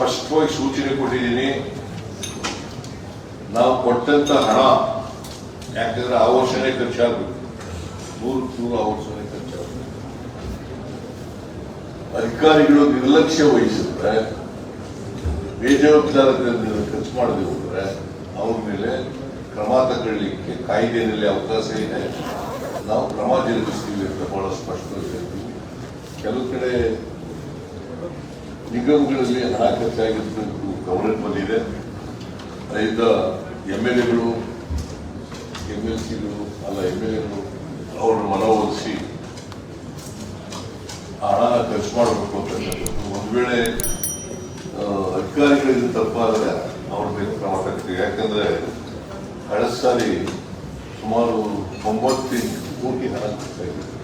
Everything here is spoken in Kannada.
ಸ್ಪಷ್ಟವಾಗಿ ಸೂಚನೆ ಕೊಟ್ಟಿದ್ದೀನಿ ನಾವು ಕೊಟ್ಟಂತ ಹಣ, ಯಾಕಂದ್ರೆ ಆ ವರ್ಷನೇ ಖರ್ಚಾಗಬೇಕು ನೂರು ನೂರು ಆ ವರ್ಷನೇ ಖರ್ಚಾಗಬೇಕು ಅಧಿಕಾರಿಗಳು ನಿರ್ಲಕ್ಷ್ಯ ವಹಿಸಿದ್ರೆ ಬೇಜವಾಬ್ದಾರದಿಂದ ಖರ್ಚು ಮಾಡದೆ ಹೋದ್ರೆ, ಅವ್ರ ಮೇಲೆ ಕ್ರಮ ತಗೊಳ್ಳಿಕ್ಕೆ ಕಾಯ್ದೆಯಲ್ಲಿ ಅವಕಾಶ ಇದೆ. ನಾವು ಕ್ರಮ ಜರುಗಿಸ್ತೀವಿ ಅಂತ ಬಹಳ ಸ್ಪಷ್ಟವಾಗಿ ಹೇಳ್ತೀವಿ. ಕೆಲವು ಕಡೆ ನಿಗಮಗಳಲ್ಲಿ ಹಣ ಖರ್ಚಾಗಿದ್ದು ಗೌರ್ಮೆಂಟ್ ಬಂದಿದೆ ರೈತ, ಎಂ ಎಲ್ ಎಗಳು, ಎಂ ಎಲ್ ಸಿಗಳು, ಅಲ್ಲ ಎಂ ಎಲ್ ಎಗಳು, ಅವ್ರನ್ನ ಮನವೊಲಿಸಿ ಹಣ ಖರ್ಚು ಮಾಡಬೇಕು ಅಂತಕ್ಕಂಥದ್ದು. ಒಂದು ವೇಳೆ ಅಧಿಕಾರಿಗಳಿಗೆ ತಪ್ಪಾದರೆ ಅವ್ರ ಮೇಲೆ ಕ್ರಮ ತಗ್ತೀವಿ. ಯಾಕಂದ್ರೆ ಕಳೆದ ಸಾರಿ ಸುಮಾರು ತೊಂಬತ್ತೆಂಟು ಕೋಟಿ ಹಣ ಖರ್ಚಾಗಿದೆ